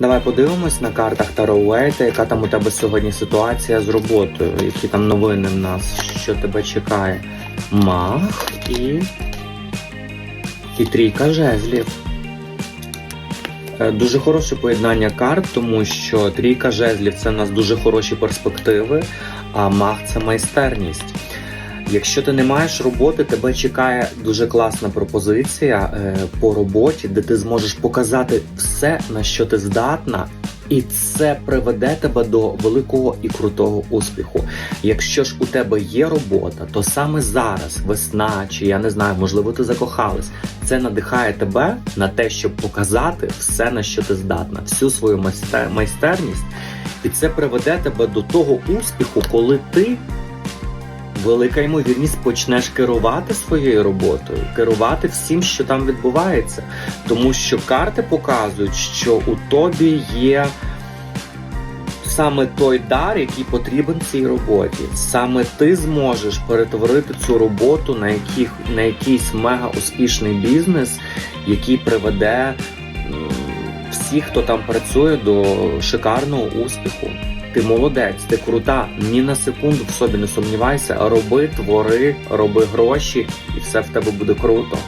Давай подивимось на картах Таро Уейта, яка там у тебе сьогодні ситуація з роботою, які там новини в нас, що тебе чекає. Мах і. І трійка жезлів. Е, Дуже хороше поєднання карт, тому що трійка жезлів це в нас дуже хороші перспективи, а маг це майстерність. Якщо ти не маєш роботи, тебе чекає дуже класна пропозиція е, по роботі, де ти зможеш показати все, на що ти здатна, і це приведе тебе до великого і крутого успіху. Якщо ж у тебе є робота, то саме зараз, весна, чи я не знаю, можливо, ти закохалась, це надихає тебе на те, щоб показати все, на що ти здатна, всю свою майстер- майстерність, і це приведе тебе до того успіху, коли ти велика ймовірність почнеш керувати своєю роботою, керувати всім, що там відбувається. Тому що карти показують, що у тобі є саме той дар, який потрібен цій роботі. Саме ти зможеш перетворити цю роботу на, яких, на якийсь мега успішний бізнес, який приведе всіх, хто там працює, до шикарного успіху. Ти молодець, ти крута. Ні на секунду в собі не сумнівайся. Роби, твори, роби гроші, і все в тебе буде круто.